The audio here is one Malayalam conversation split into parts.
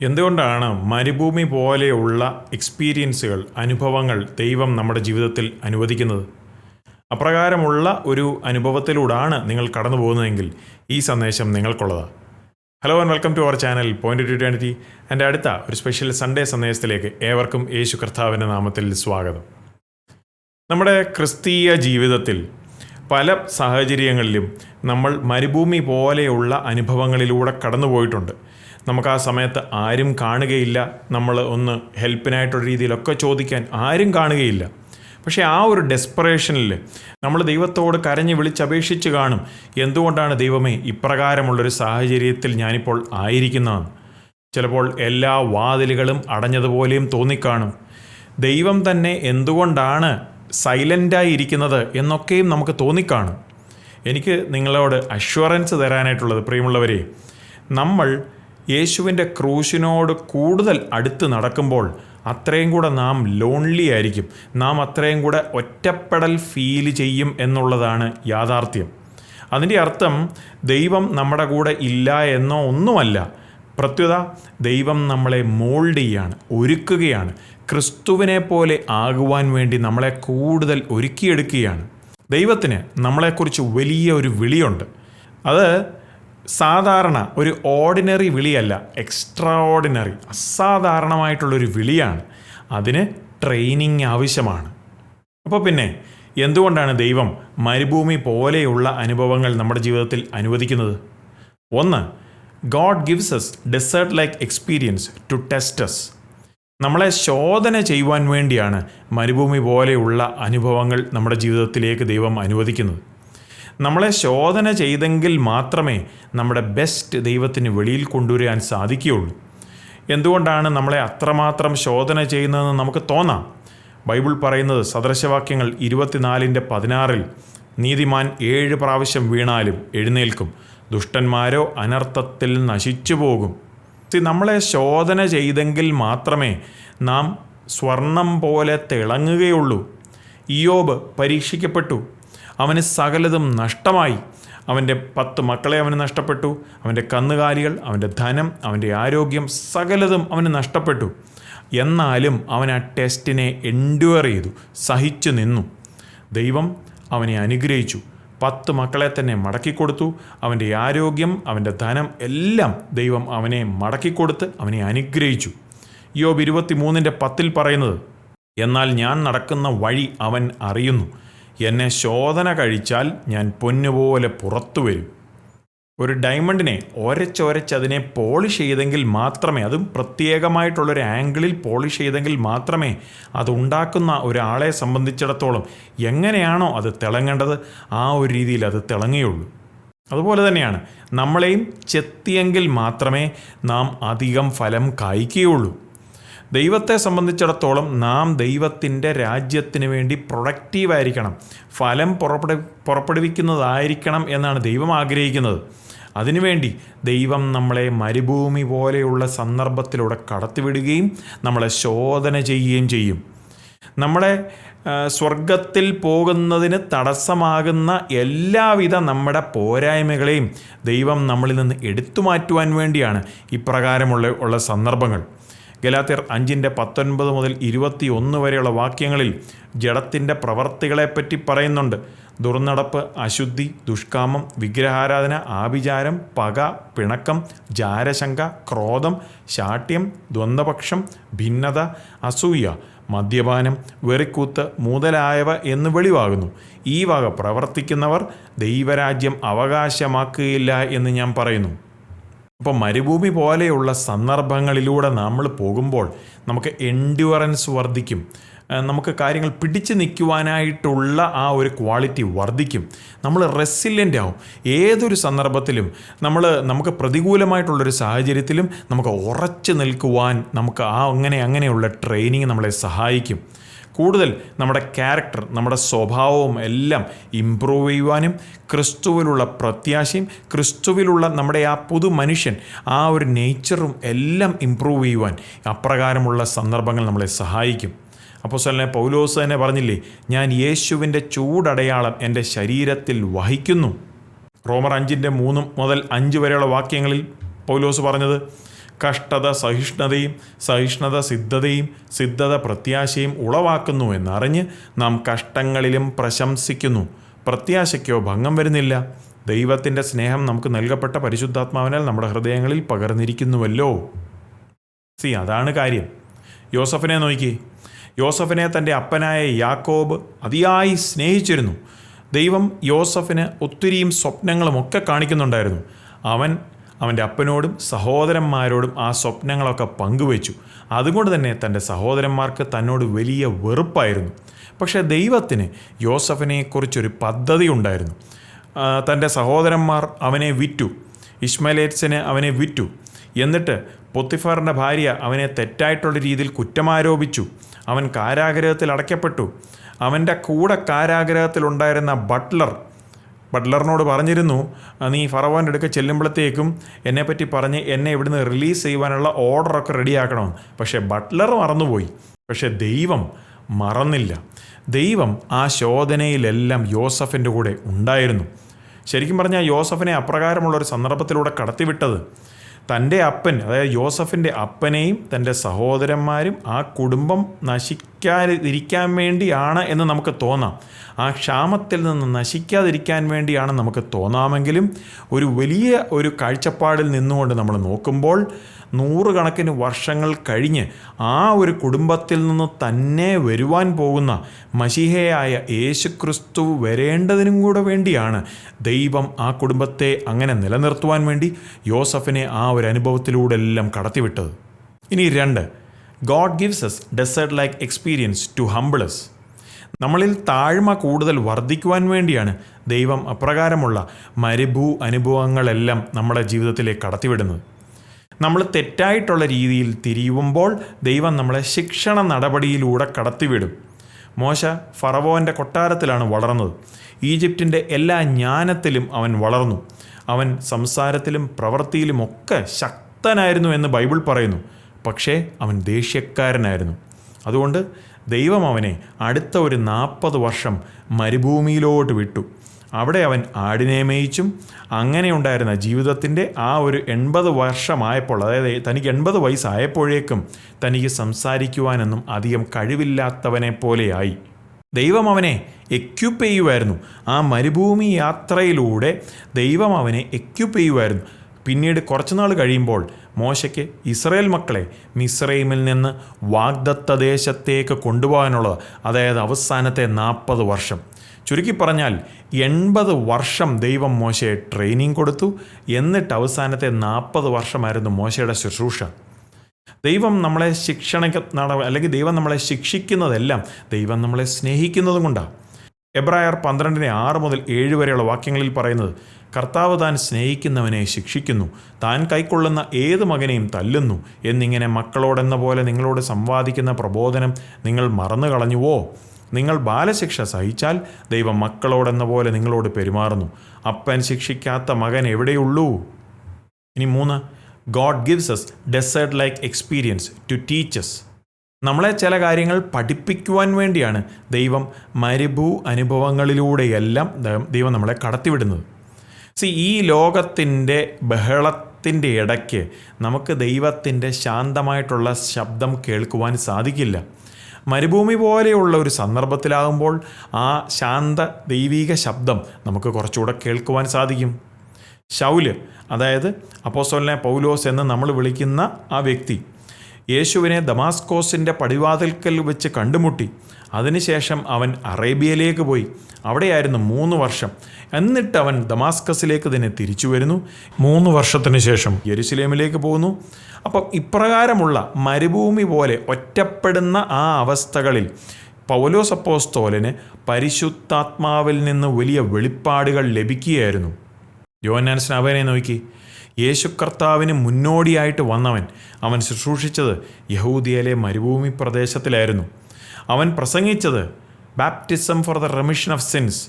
എന്തുകൊണ്ടാണ് മരുഭൂമി പോലെയുള്ള എക്സ്പീരിയൻസുകൾ അനുഭവങ്ങൾ ദൈവം നമ്മുടെ ജീവിതത്തിൽ അനുവദിക്കുന്നത്? അപ്രകാരമുള്ള ഒരു അനുഭവത്തിലൂടെയാണ് നിങ്ങൾ കടന്നു പോകുന്നതെങ്കിൽ ഈ സന്ദേശം നിങ്ങൾക്കുള്ളതാണ് hello and welcome to our channel point two twenty എന്റെ അടുത്ത ഒരു സ്പെഷ്യൽ സൺഡേ സന്ദേശത്തിലേക്ക് ഏവർക്കും യേശു കർത്താവിന്റെ നാമത്തിൽ സ്വാഗതം. നമ്മുടെ ക്രിസ്തീയ ജീവിതത്തിൽ പല സാഹചര്യങ്ങളിലും നമ്മൾ മരുഭൂമി പോലെയുള്ള അനുഭവങ്ങളിലൂടെ കടന്നുപോയിട്ടുണ്ട് നമുക്ക് ആ സമയത്ത് ആരും കാണുകയില്ല. നമ്മൾ ഒന്ന് ഹെൽപ്പിനായിട്ടുള്ള രീതിയിലൊക്കെ ചോദിക്കാൻ ആരും കാണുകയില്ല. പക്ഷേ ആ ഒരു ഡെസ്പറേഷനിൽ നമ്മൾ ദൈവത്തോട് കരഞ്ഞ് വിളിച്ചപേക്ഷിച്ച് കാണും. എന്തുകൊണ്ടാണ് ദൈവമേ ഇപ്രകാരമുള്ളൊരു സാഹചര്യത്തിൽ ഞാനിപ്പോൾ ആയിരിക്കുന്നതെന്ന്. ചിലപ്പോൾ എല്ലാ വാതിലുകളും അടഞ്ഞതുപോലെയും തോന്നിക്കാണും. ദൈവം തന്നെ എന്തുകൊണ്ടാണ് സൈലന്റായി ഇരിക്കുന്നത് എന്നൊക്കെയും നമുക്ക് തോന്നിക്കാണും. എനിക്ക് നിങ്ങളോട് അഷ്വറൻസ് തരാനായിട്ടുള്ളത് പ്രിയമുള്ളവരെ നമ്മൾ യേശുവിന്റെ ക്രൂശിനോട് കൂടുതൽ അടുത്ത് നടക്കുമ്പോൾ അത്രയും കൂടെ നാം ലോൺലി ആയിരിക്കും. നാം അത്രയും കൂടെ ഒറ്റപ്പെടൽ ഫീൽ ചെയ്യും എന്നുള്ളതാണ് യാഥാർത്ഥ്യം. അതിന്റെ അർത്ഥം ദൈവം നമ്മുടെ കൂടെ ഇല്ല എന്നോ ഒന്നുമല്ല. പ്രത്യുത ദൈവം നമ്മളെ മോൾഡ് ചെയ്യാണ് ഒരുക്കുകയാണ്. ക്രിസ്തുവിനെ പോലെ ആകുവാൻ വേണ്ടി നമ്മളെ കൂടുതൽ ഒരുക്കിയെടുക്കുകയാണ്. ദൈവത്തിന് നമ്മളെക്കുറിച്ച് വലിയ ഒരു വിളിയുണ്ട്. അത് സാധാരണ ഒരു ഓർഡിനറി വിളിയല്ല എക്സ്ട്രാ ഓർഡിനറി അസാധാരണമായിട്ടുള്ളൊരു വിളിയാണ്. അതിന് ട്രെയിനിങ് ആവശ്യമാണ്. അപ്പോൾ പിന്നെ എന്തുകൊണ്ടാണ് ദൈവം മരുഭൂമി പോലെയുള്ള അനുഭവങ്ങൾ നമ്മുടെ ജീവിതത്തിൽ അനുവദിക്കുന്നത്? ഒന്ന് God gives us desert like experience to test us നമ്മളെ ശോധന ചെയ്യുവാൻ വേണ്ടിയാണ് മരുഭൂമി പോലെയുള്ള അനുഭവങ്ങൾ നമ്മുടെ ജീവിതത്തിലേക്ക് ദൈവം അനുവദിക്കുന്നത്. നമ്മളെ ശോധന ചെയ്തെങ്കിൽ മാത്രമേ നമ്മുടെ ബെസ്റ്റ് ദൈവത്തിന് വെളിയിൽ കൊണ്ടുവരാൻ സാധിക്കുകയുള്ളൂ. എന്തുകൊണ്ടാണ് നമ്മളെ അത്രമാത്രം ശോധന ചെയ്യുന്നതെന്ന് നമുക്ക് തോന്നാം? ബൈബിൾ പറയുന്നത് സദൃശവാക്യങ്ങൾ ഇരുപത്തിനാലിന്റെ പതിനാറിൽ നീതിമാൻ ഏഴ് പ്രാവശ്യം വീണാലും എഴുന്നേൽക്കും. ദുഷ്ടന്മാരോ അനർത്ഥത്തിൽ നശിച്ചു പോകും സി നമ്മളെ ശോധന ചെയ്തെങ്കിൽ മാത്രമേ നാം സ്വർണം പോലെ തിളങ്ങുകയുള്ളൂ. ഇയോബ് പരീക്ഷിക്കപ്പെട്ടു. അവന് സകലതും നഷ്ടമായി. അവന്റെ പത്ത് മക്കളെ അവന് നഷ്ടപ്പെട്ടു. അവന്റെ കന്നുകാലികൾ അവന്റെ ധനം അവന്റെ ആരോഗ്യം സകലതും അവന് നഷ്ടപ്പെട്ടു. എന്നാലും അവൻ ആ ടെസ്റ്റിനെ എൻഡ്യുവർ ചെയ്തു. സഹിച്ചു നിന്നു. ദൈവം അവനെ അനുഗ്രഹിച്ചു. പത്ത് മക്കളെ തന്നെ മടക്കിക്കൊടുത്തു അവന്റെ ആരോഗ്യം അവന്റെ ധനം എല്ലാം ദൈവം അവനെ മടക്കിക്കൊടുത്ത് അവനെ അനുഗ്രഹിച്ചു. യോബ് ഇരുപത്തി മൂന്നിന്റെ പത്തിൽ പറയുന്നത് എന്നാൽ ഞാൻ നടക്കുന്ന വഴി അവൻ അറിയുന്നു. എന്നെ ശോധന കഴിച്ചാൽ ഞാൻ പൊന്നുപോലെ പുറത്തു വരും. ഒരു ഡയമണ്ടിനെ ഒരച്ചൊരച്ച് അതിനെ പോളിഷ് ചെയ്തെങ്കിൽ മാത്രമേ അതും പ്രത്യേകമായിട്ടുള്ളൊരു ആംഗിളിൽ പോളിഷ് ചെയ്തെങ്കിൽ മാത്രമേ അതുണ്ടാക്കുന്ന ഒരാളെ സംബന്ധിച്ചിടത്തോളം എങ്ങനെയാണോ അത് തിളങ്ങേണ്ടത് ആ ഒരു രീതിയിൽ അത് തിളങ്ങുകയുള്ളൂ. അതുപോലെ തന്നെയാണ് നമ്മളെയും ചെത്തിയെങ്കിൽ മാത്രമേ നാം അധികം ഫലം കായ്ക്കുകയുള്ളൂ. ദൈവത്തെ സംബന്ധിച്ചിടത്തോളം നാം ദൈവത്തിന്റെ രാജ്യത്തിന് വേണ്ടി പ്രൊഡക്റ്റീവായിരിക്കണം ഫലം പുറപ്പെടു പുറപ്പെടുവിക്കുന്നതായിരിക്കണം എന്നാണ് ദൈവം ആഗ്രഹിക്കുന്നത്. അതിനുവേണ്ടി ദൈവം നമ്മളെ മരുഭൂമി പോലെയുള്ള സന്ദർഭത്തിലൂടെ കടത്തിവിടുകയും നമ്മളെ ശോധന ചെയ്യുകയും ചെയ്യും. നമ്മളെ സ്വർഗത്തിൽ പോകുന്നതിന് തടസ്സമാകുന്ന എല്ലാവിധ നമ്മുടെ പോരായ്മകളെയും ദൈവം നമ്മളിൽ നിന്ന് എടുത്തു മാറ്റുവാൻ വേണ്ടിയാണ് ഇപ്രകാരമുള്ള ഉള്ള സന്ദർഭങ്ങൾ. ഗലാത്തിയർ അഞ്ചിന്റെ പത്തൊൻപത് മുതൽ ഇരുപത്തി ഒന്ന് വരെയുള്ള വാക്യങ്ങളിൽ ജഡത്തിന്റെ പ്രവർത്തികളെപ്പറ്റി പറയുന്നുണ്ട്. ദുർനടപ്പ് അശുദ്ധി ദുഷ്കാമം വിഗ്രഹാരാധന ആഭിചാരം പക പിണക്കം ജാരശങ്ക ക്രോധം ശാഠ്യം ദ്വന്ദ്പക്ഷം ഭിന്നത അസൂയ മദ്യപാനം വെറിക്കൂത്ത് മുതലായവ എന്ന് വെളിവാകുന്നു. ഈ വക പ്രവർത്തിക്കുന്നവർ ദൈവരാജ്യം അവകാശമാക്കുകയില്ല എന്ന് ഞാൻ പറയുന്നു. അപ്പോൾ മരുഭൂമി പോലെയുള്ള സന്ദർഭങ്ങളിലൂടെ നമ്മൾ പോകുമ്പോൾ നമുക്ക് എൻഡ്യൂറൻസ് വർദ്ധിക്കും. നമുക്ക് കാര്യങ്ങൾ പിടിച്ചു നിൽക്കുവാനായിട്ടുള്ള ആ ഒരു ക്വാളിറ്റി വർദ്ധിക്കും. നമ്മൾ റെസിലിയന്റ് ആവും. ഏതൊരു സന്ദർഭത്തിലും നമ്മൾ നമുക്ക് പ്രതികൂലമായിട്ടുള്ളൊരു സാഹചര്യത്തിലും നമുക്ക് ഉറച്ചു നിൽക്കുവാൻ നമുക്ക് ആ അങ്ങനെ അങ്ങനെയുള്ള ട്രെയിനിങ് നമ്മളെ സഹായിക്കും. കൂടുതൽ നമ്മുടെ ക്യാരക്ടർ നമ്മുടെ സ്വഭാവവും എല്ലാം ഇമ്പ്രൂവ് ചെയ്യുവാനും ക്രിസ്തുവിലുള്ള പ്രത്യാശയും ക്രിസ്തുവിലുള്ള നമ്മുടെ ആ പുതു മനുഷ്യൻ ആ ഒരു നേച്ചറും എല്ലാം ഇമ്പ്രൂവ് ചെയ്യുവാൻ അപ്രകാരമുള്ള സന്ദർഭങ്ങൾ നമ്മളെ സഹായിക്കും. അപ്പോൾ സ്വലനെ പൗലോസ് തന്നെ പറഞ്ഞില്ലേ ഞാൻ യേശുവിന്റെ ചൂടടയാളം എന്റെ ശരീരത്തിൽ വഹിക്കുന്നു. റോമർ അഞ്ചിന്റെ മൂന്നും മുതൽ അഞ്ച് വരെയുള്ള വാക്യങ്ങളിൽ പൗലോസ് പറഞ്ഞത് കഷ്ടത സഹിഷ്ണുതയും സഹിഷ്ണുത സിദ്ധതയും സിദ്ധത പ്രത്യാശയും ഉളവാക്കുന്നു എന്നറിഞ്ഞ് നാം കഷ്ടങ്ങളിലും പ്രശംസിക്കുന്നു. പ്രത്യാശയ്ക്കോ ഭംഗം വരുന്നില്ല. ദൈവത്തിന്റെ സ്നേഹം നമുക്ക് നൽകപ്പെട്ട പരിശുദ്ധാത്മാവിനാൽ നമ്മുടെ ഹൃദയങ്ങളിൽ പകർന്നിരിക്കുന്നുവല്ലോ. സി അതാണ് കാര്യം. യോസഫിനെ നോക്കി യോസഫിനെ തന്റെ അപ്പനായ യാക്കോബ് അതിയായി സ്നേഹിച്ചിരുന്നു. ദൈവം യോസഫിന് ഒത്തിരിയും സ്വപ്നങ്ങളും ഒക്കെ കാണിക്കുന്നുണ്ടായിരുന്നു. അവൻ അവന്റെ അപ്പനോടും സഹോദരന്മാരോടും ആ സ്വപ്നങ്ങളൊക്കെ പങ്കുവച്ചു. അതുകൊണ്ട് തന്നെ തന്റെ സഹോദരന്മാർക്ക് തന്നോട് വലിയ വെറുപ്പായിരുന്നു. പക്ഷേ ദൈവത്തിന് യോസഫിനെക്കുറിച്ചൊരു പദ്ധതി ഉണ്ടായിരുന്നു. തന്റെ സഹോദരന്മാർ അവനെ വിറ്റു. ഇസ്മലേറ്റ്സിന് അവനെ വിറ്റു. എന്നിട്ട് പൊത്തിഫാറിന്റെ ഭാര്യ അവനെ തെറ്റായിട്ടുള്ള രീതിയിൽ കുറ്റമാരോപിച്ചു. അവൻ കാരാഗ്രഹത്തിൽ അടയ്ക്കപ്പെട്ടു. അവന്റെ കൂടെ കാരാഗ്രഹത്തിലുണ്ടായിരുന്ന ബട്ട്ലർ ബട്ട്ലറിനോട് പറഞ്ഞിരുന്നു "ആ, നീ ഫറവാന്റെ അടുക്ക ചെല്ലുമ്പോഴത്തേക്കും എന്നെപ്പറ്റി പറഞ്ഞ് എന്നെ ഇവിടുന്ന് റിലീസ് ചെയ്യുവാനുള്ള ഓർഡറൊക്കെ റെഡിയാക്കണം. പക്ഷേ ബട്ട്ലർ മറന്നുപോയി. പക്ഷേ ദൈവം മറന്നില്ല. ദൈവം ആ ശോധനയിലെല്ലാം യോസഫിന്റെ കൂടെ ഉണ്ടായിരുന്നു. ശരിക്കും പറഞ്ഞാൽ യോസഫിനെ അപ്രകാരമുള്ള ഒരു സന്ദർഭത്തിലൂടെ കടത്തിവിട്ടത് തന്റെ അപ്പൻ അതായത് യോസഫിന്റെ അപ്പനെയും തന്റെ സഹോദരന്മാരും ആ കുടുംബം നശിക്കാതിരിക്കാൻ വേണ്ടിയാണ് എന്ന് നമുക്ക് തോന്നാം. ആ ക്ഷാമത്തിൽ നിന്ന് നശിക്കാതിരിക്കാൻ വേണ്ടിയാണ് നമുക്ക് തോന്നാമെങ്കിലും ഒരു വലിയ ഒരു കാഴ്ചപ്പാടിൽ നിന്നുകൊണ്ട് നമ്മൾ നോക്കുമ്പോൾ നൂറുകണക്കിന് വർഷങ്ങൾ കഴിഞ്ഞ് ആ ഒരു കുടുംബത്തിൽ നിന്ന് തന്നെ വരുവാൻ പോകുന്ന മഷിഹയായ യേശുക്രിസ്തു വരേണ്ടതിനും കൂടെ വേണ്ടിയാണ് ദൈവം ആ കുടുംബത്തെ അങ്ങനെ നിലനിർത്തുവാൻ വേണ്ടി യോസഫിനെ ആ ഒരു അനുഭവത്തിലൂടെ എല്ലാം കടത്തിവിട്ടത്. ഇനി രണ്ട് God gives us desert like experience to humble us നമ്മളിൽ താഴ്മ കൂടുതൽ വർദ്ധിക്കുവാൻ വേണ്ടിയാണ് ദൈവം അപ്രകാരമുള്ള മരുഭൂ അനുഭവങ്ങളെല്ലാം നമ്മുടെ ജീവിതത്തിലേക്ക് കടത്തിവിടുന്നത്. നമ്മൾ തെറ്റായിട്ടുള്ള രീതിയിൽ തിരിയുമ്പോൾ ദൈവം നമ്മളെ ശിക്ഷണ നടപടിയിലൂടെ കടത്തിവിടും. മോശ ഫറവോന്റെ കൊട്ടാരത്തിലാണ് വളർന്നത്. ഈജിപ്തിന്റെ എല്ലാ ജ്ഞാനത്തിലും അവൻ വളർന്നു. അവൻ സംസാരത്തിലും പ്രവൃത്തിയിലുമൊക്കെ ശക്തനായിരുന്നു എന്ന് ബൈബിൾ പറയുന്നു. പക്ഷേ അവൻ ദേഷ്യക്കാരനായിരുന്നു. അതുകൊണ്ട് ദൈവം അവനെ അടുത്ത ഒരു നാൽപ്പത് വർഷം മരുഭൂമിയിലോട്ട് വിട്ടു. അവിടെ അവൻ ആടിനെ മേയിച്ചും അങ്ങനെയുണ്ടായിരുന്ന ജീവിതത്തിന്റെ ആ ഒരു എൺപത് വർഷമായപ്പോൾ അതായത് തനിക്ക് എൺപത് വയസ്സായപ്പോഴേക്കും തനിക്ക് സംസാരിക്കുവാനൊന്നും അധികം കഴിവില്ലാത്തവനെ പോലെയായി. ദൈവം അവനെ എക്യുപ്പ് ചെയ്യുമായിരുന്നു ആ മരുഭൂമി യാത്രയിലൂടെ ദൈവം അവനെ എക്യുപ്പ് ചെയ്യുമായിരുന്നു പിന്നീട് കുറച്ചുനാൾ കഴിയുമ്പോൾ മോശയ്ക്ക് ഇസ്രയേൽ മക്കളെ മിസ്രൈമിൽ നിന്ന് വാഗ്ദത്ത ദേശത്തേക്ക് കൊണ്ടുപോകാനുള്ളത് അതായത് അവസാനത്തെ നാൽപ്പത് വർഷം. ചുരുക്കി പറഞ്ഞാൽ എൺപത് വർഷം ദൈവം മോശയെ ട്രെയിനിങ് കൊടുത്തു എന്നിട്ട് അവസാനത്തെ നാൽപ്പത് വർഷമായിരുന്നു മോശയുടെ ശുശ്രൂഷ. ദൈവം നമ്മളെ ശിക്ഷണ അല്ലെങ്കിൽ ദൈവം നമ്മളെ ശിക്ഷിക്കുന്നതെല്ലാം ദൈവം നമ്മളെ സ്നേഹിക്കുന്നതും കൊണ്ടാണ് എബ്രായർ പന്ത്രണ്ടിനെ ആറ് മുതൽ ഏഴ് വരെയുള്ള വാക്യങ്ങളിൽ പറയുന്നത് കർത്താവ് താൻ സ്നേഹിക്കുന്നവനെ ശിക്ഷിക്കുന്നു താൻ കൈക്കൊള്ളുന്ന ഏത് മകനെയും തല്ലുന്നു എന്നിങ്ങനെ മക്കളോടെന്ന പോലെ നിങ്ങളോട് സംവാദിക്കുന്ന പ്രബോധനം നിങ്ങൾ മറന്നു കളഞ്ഞുവോ നിങ്ങൾ ബാലശിക്ഷ സഹിച്ചാൽ ദൈവം മക്കളോടെന്ന പോലെ നിങ്ങളോട് പെരുമാറുന്നു. അപ്പൻ ശിക്ഷിക്കാത്ത മകൻ എവിടെയുള്ളൂ? ഇനി മൂന്ന് God gives us desert like experience to teach us നമ്മളെ ചില കാര്യങ്ങൾ പഠിപ്പിക്കുവാൻ വേണ്ടിയാണ് ദൈവം മരുഭൂ അനുഭവങ്ങളിലൂടെയെല്ലാം ദൈവം നമ്മളെ കടത്തിവിടുന്നത്. സി ഈ ലോകത്തിന്റെ ബഹളത്തിന്റെ ഇടയ്ക്ക് നമുക്ക് ദൈവത്തിന്റെ ശാന്തമായിട്ടുള്ള ശബ്ദം കേൾക്കുവാൻ സാധിക്കില്ല. മരുഭൂമി പോലെയുള്ള ഒരു സന്ദർഭത്തിലാകുമ്പോൾ ആ ശാന്ത ദൈവീക ശബ്ദം നമുക്ക് കുറച്ചുകൂടെ കേൾക്കുവാൻ സാധിക്കും. ശൗൽ അതായത് അപ്പോസോലിനെ പൗലോസ് എന്ന് നമ്മൾ വിളിക്കുന്ന ആ വ്യക്തി യേശുവിനെ ദമാസ്കോസിന്റെ പടിവാതിൽക്കൽ വെച്ച് കണ്ടുമുട്ടി. അതിനുശേഷം അവൻ അറേബ്യയിലേക്ക് പോയി. അവിടെയായിരുന്നു മൂന്ന് വർഷം. എന്നിട്ട് അവൻ ദമാസ്കസിലേക്ക് തന്നെ തിരിച്ചു വരുന്നു. മൂന്ന് വർഷത്തിന് ശേഷം യെരുസലേമിലേക്ക് പോകുന്നു. അപ്പം ഇപ്രകാരമുള്ള മരുഭൂമി പോലെ ഒറ്റപ്പെടുന്ന ആ അവസ്ഥകളിൽ പൗലോസ് അപ്പോസ്തോലന് പരിശുദ്ധാത്മാവിൽ നിന്ന് വലിയ വെളിപ്പാടുകൾ ലഭിക്കുകയായിരുന്നു. യോഹന്നാൻ സ്നാപകനെ നോക്കി. യേശു കർത്താവിന് മുന്നോടിയായിട്ട് വന്നവൻ. അവൻ ശുശ്രൂഷിച്ചത് യഹൂദിയയിലെ മരുഭൂമി പ്രദേശത്തിലായിരുന്നു. അവൻ പ്രസംഗിച്ചത് baptism for the remission of sins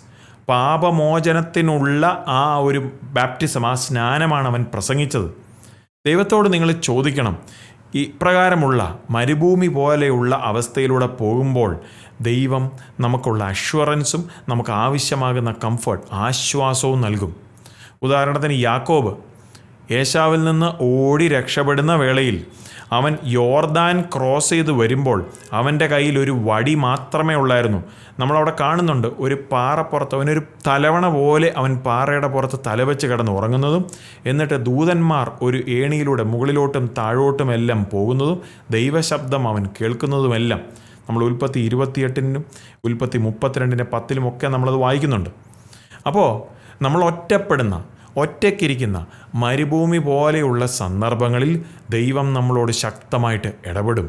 പാപമോചനത്തിനുള്ള ആ ഒരു ബാപ്റ്റിസം ആ സ്നാനമാണ് അവൻ പ്രസംഗിച്ചത്. ദൈവത്തോട് നിങ്ങൾ ചോദിക്കണം ഇപ്രകാരമുള്ള മരുഭൂമി പോലെയുള്ള അവസ്ഥയിലൂടെ പോകുമ്പോൾ ദൈവം നമുക്കുള്ള അഷ്വറൻസും നമുക്ക് ആവശ്യമാകുന്ന കംഫർട്ട് ആശ്വാസവും നൽകും. ഉദാഹരണത്തിന് യാക്കോബ് ഏശാവിൽ നിന്ന് ഓടി രക്ഷപ്പെടുന്ന വേളയിൽ അവൻ യോർദാൻ ക്രോസ് ചെയ്ത് വരുമ്പോൾ അവന്റെ കയ്യിൽ ഒരു വടി മാത്രമേ ഉള്ളായിരുന്നു. നമ്മളവിടെ കാണുന്നുണ്ട് ഒരു പാറപ്പുറത്ത് അവനൊരു തലവണ പോലെ അവൻ പാറയുടെ പുറത്ത് തലവെച്ച് കിടന്ന് ഉറങ്ങുന്നതും എന്നിട്ട് ദൂതന്മാർ ഒരു ഏണിയിലൂടെ മുകളിലോട്ടും താഴോട്ടും എല്ലാം പോകുന്നതും ദൈവശബ്ദം അവൻ കേൾക്കുന്നതുമെല്ലാം നമ്മൾ ഉൽപ്പത്തി ഇരുപത്തിയെട്ടിനും ഉൽപ്പത്തി മുപ്പത്തിരണ്ടിന്റെ പത്തിലുമൊക്കെ നമ്മളത് വായിക്കുന്നുണ്ട്. അപ്പോൾ നമ്മൾ ഒറ്റപ്പെടുന്ന ഒറ്റയ്ക്കിരിക്കുന്ന മരുഭൂമി പോലെയുള്ള സന്ദർഭങ്ങളിൽ ദൈവം നമ്മളോട് ശക്തമായിട്ട് ഇടപെടും.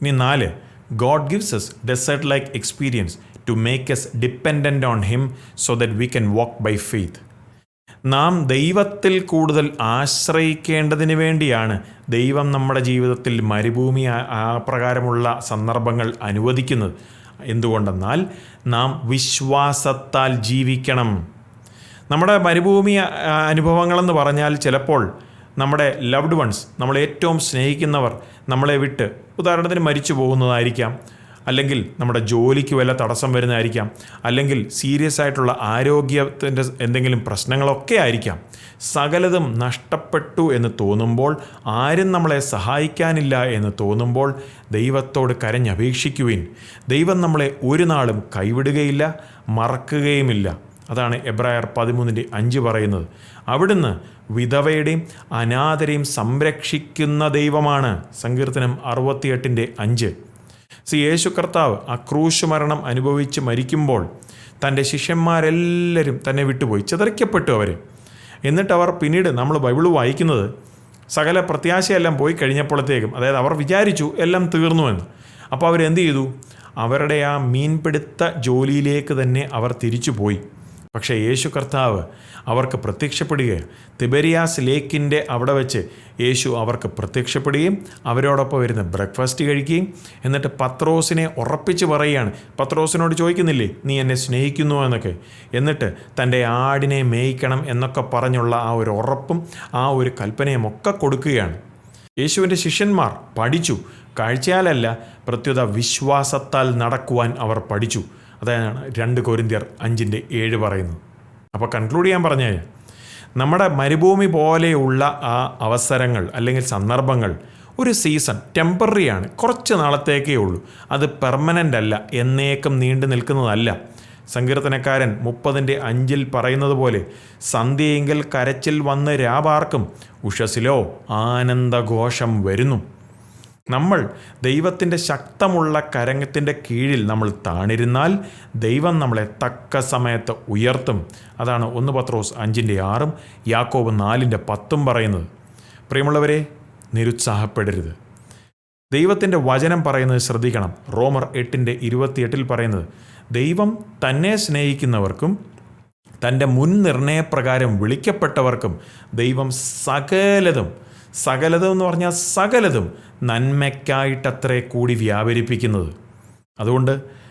ഇനി നാല് God gives us desert like experience to make us dependent on him so that we can walk by faith നാം ദൈവത്തിൽ കൂടുതൽ ആശ്രയിക്കേണ്ടതിന് വേണ്ടിയാണ് ദൈവം നമ്മുടെ ജീവിതത്തിൽ മരുഭൂമി പ്രകാരമുള്ള സന്ദർഭങ്ങൾ അനുവദിക്കുന്നത്. എന്തുകൊണ്ടെന്നാൽ നാം വിശ്വാസത്താൽ ജീവിക്കണം. നമ്മുടെ മരുഭൂമി അനുഭവങ്ങളെന്ന് പറഞ്ഞാൽ ചിലപ്പോൾ നമ്മുടെ ലവ്ഡ് വൺസ് നമ്മളെ ഏറ്റവും സ്നേഹിക്കുന്നവർ നമ്മളെ വിട്ട് ഉദാഹരണത്തിന് മരിച്ചു പോകുന്നതായിരിക്കാം അല്ലെങ്കിൽ നമ്മുടെ ജോലിക്ക് വല്ല തടസ്സം വരുന്നതായിരിക്കാം അല്ലെങ്കിൽ സീരിയസ് ആയിട്ടുള്ള ആരോഗ്യത്തിന്റെ എന്തെങ്കിലും പ്രശ്നങ്ങളൊക്കെ ആയിരിക്കാം. സകലതും നഷ്ടപ്പെട്ടു എന്ന് തോന്നുമ്പോൾ ആരും നമ്മളെ സഹായിക്കാനില്ല എന്ന് തോന്നുമ്പോൾ ദൈവത്തോട് കരഞ്ഞപേക്ഷിക്കുവിൻ. ദൈവം നമ്മളെ ഒരു നാളും കൈവിടുകയില്ല മറക്കുകയുമില്ല. അതാണ് എബ്രായർ പതിമൂന്നിന്റെ അഞ്ച് പറയുന്നത്. അവിടുന്ന് വിധവയുടെയും അനാഥരെയും സംരക്ഷിക്കുന്ന ദൈവമാണ് സങ്കീർത്തനം അറുപത്തിയെട്ടിന്റെ അഞ്ച്. സി യേശു കർത്താവ് ആ മരണം അനുഭവിച്ച് മരിക്കുമ്പോൾ തന്റെ ശിഷ്യന്മാരെല്ലാവരും തന്നെ വിട്ടുപോയി ചിതറിക്കപ്പെട്ടു അവർ എന്നിട്ട് അവർ പിന്നീട് നമ്മൾ ബൈബിൾ വായിക്കുന്നത് സകല പ്രത്യാശയെല്ലാം പോയി കഴിഞ്ഞപ്പോഴത്തേക്കും അതായത് അവർ വിചാരിച്ചു എല്ലാം തീർന്നുവെന്ന് അപ്പോൾ അവരെന്ത് ചെയ്തു? അവരുടെ ആ മീൻപിടുത്ത ജോലിയിലേക്ക് തന്നെ അവർ തിരിച്ചു പോയി പക്ഷേ യേശു കർത്താവ് അവർക്ക് പ്രത്യക്ഷപ്പെടുകയും തിബരിയാസ് ലേക്കിന്റെ അവിടെ വെച്ച് യേശു അവർക്ക് പ്രത്യക്ഷപ്പെടുകയും അവരോടൊപ്പം വരുന്ന ബ്രേക്ക്ഫാസ്റ്റ് കഴിക്കുകയും എന്നിട്ട് പത്രോസിനെ ഉറപ്പിച്ച് പറയുകയാണ്. പത്രോസിനോട് ചോദിക്കുന്നില്ലേ നീ എന്നെ സ്നേഹിക്കുന്നു എന്നൊക്കെ? എന്നിട്ട് തന്റെ ആടിനെ മേയിക്കണം എന്നൊക്കെ പറഞ്ഞുള്ള ആ ഒരു ഉറപ്പും ആ ഒരു കൽപ്പനയും ഒക്കെ കൊടുക്കുകയാണ്. യേശുവിന്റെ ശിഷ്യന്മാർ പഠിച്ചു. കാഴ്ചയാലല്ല പ്രത്യുത വിശ്വാസത്താൽ നടക്കുവാൻ അവർ പഠിച്ചു. അതാണ് രണ്ട് കൊരിന്ത്യർ അഞ്ചിന്റെ ഏഴ് പറയുന്നത്. അപ്പോൾ കൺക്ലൂഡ് ചെയ്യാൻ പറഞ്ഞേ നമ്മുടെ മരുഭൂമി പോലെയുള്ള ആ അവസരങ്ങൾ അല്ലെങ്കിൽ സന്ദർഭങ്ങൾ ഒരു സീസൺ ടെമ്പററിയാണ് കുറച്ച് നാളത്തേക്കേ ഉള്ളൂ. അത് പെർമനന്റ് അല്ല എന്നേക്കും നീണ്ടു നിൽക്കുന്നതല്ല. സങ്കീർത്തനക്കാരൻ മുപ്പതിന്റെ അഞ്ചിൽ പറയുന്നത് പോലെ സന്ധ്യയെങ്കിൽ കരച്ചിൽ വന്ന് രാപാർക്കും ഉഷസിലോ ആനന്ദഘോഷം വരുന്നു. നമ്മൾ ദൈവത്തിന്റെ ശക്തമുള്ള കരങ്ങത്തിന്റെ കീഴിൽ നമ്മൾ താണിരുന്നാൽ ദൈവം നമ്മളെ തക്ക സമയത്ത് ഉയർത്തും. അതാണ് ഒന്ന് പത്രോസ് അഞ്ചിന്റെ ആറും യാക്കോബ് നാലിന്റെ പത്തും പറയുന്നത്. പ്രിയമുള്ളവരെ നിരുത്സാഹപ്പെടരുത്. ദൈവത്തിന്റെ വചനം പറയുന്നത് ശ്രദ്ധിക്കണം. റോമർ എട്ടിന്റെ ഇരുപത്തിയെട്ടിൽ പറയുന്നത് ദൈവം തന്നെ സ്നേഹിക്കുന്നവർക്കും തന്റെ മുൻനിർണയപ്രകാരം വിളിക്കപ്പെട്ടവർക്കും ദൈവം സകലതും സകലതും എന്ന് പറഞ്ഞാൽ സകലതും നന്മയ്ക്കായിട്ടത്രേ കൂടി വ്യാപരിപ്പിക്കുന്നത്. അതുകൊണ്ട്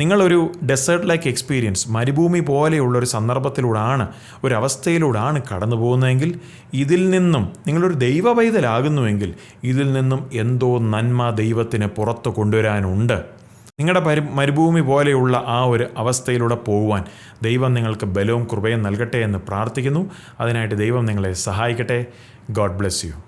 നിങ്ങളൊരു ഡെസേർട്ട് ലൈക്ക് എക്സ്പീരിയൻസ് മരുഭൂമി പോലെയുള്ള ഒരു സന്ദർഭത്തിലൂടാണ് ഒരവസ്ഥയിലൂടാണ് കടന്നു പോകുന്നതെങ്കിൽ ഇതിൽ നിന്നും നിങ്ങളൊരു ദൈവ പൈതലാകുന്നുവെങ്കിൽ ഇതിൽ നിന്നും എന്തോ നന്മ ദൈവത്തിന് പുറത്തു കൊണ്ടുവരാനുണ്ട്. നിങ്ങളുടെ പരി മരുഭൂമി പോലെയുള്ള ആ ഒരു അവസ്ഥയിലൂടെ പോകുവാൻ ദൈവം നിങ്ങൾക്ക് ബലവും കൃപയും നൽകട്ടെ എന്ന് പ്രാർത്ഥിക്കുന്നു. അതിനായിട്ട് ദൈവം നിങ്ങളെ സഹായിക്കട്ടെ. God bless you.